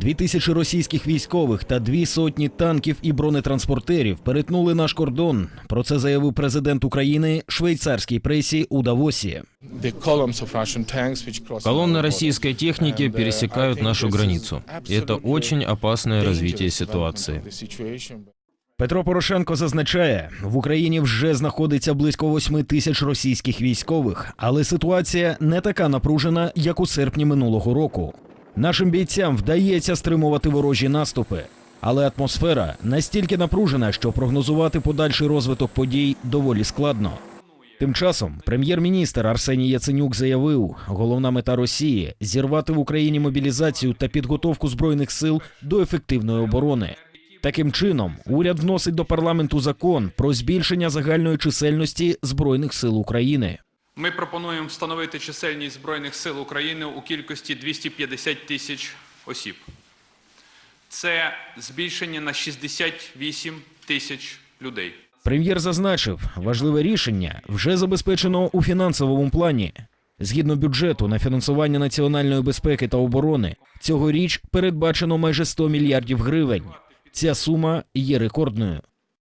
Дві тисячі російських військових та дві сотні танків і бронетранспортерів перетнули наш кордон. Про це заявив президент України швейцарській пресі у Давосі. Колонны российской техники border. And, uh, I пересекают нашу границу. И это очень опасная развитие ситуации. Петро Порошенко зазначає, в Україні вже знаходиться близько 8 тисяч російських військових, але ситуація не така напружена, як у серпні минулого року. Нашим бійцям вдається стримувати ворожі наступи, але атмосфера настільки напружена, що прогнозувати подальший розвиток подій доволі складно. Тим часом прем'єр-міністр Арсеній Яценюк заявив, головна мета Росії зірвати в Україні мобілізацію та підготовку збройних сил до ефективної оборони. Таким чином, уряд вносить до парламенту закон про збільшення загальної чисельності збройних сил України. Ми пропонуємо встановити чисельність Збройних сил України у кількості 250 тисяч осіб. Це збільшення на 68 тисяч людей. Прем'єр зазначив, важливе рішення вже забезпечено у фінансовому плані. Згідно бюджету на фінансування національної безпеки та оборони, цьогоріч передбачено майже 100 мільярдів гривень. Ця сума є рекордною.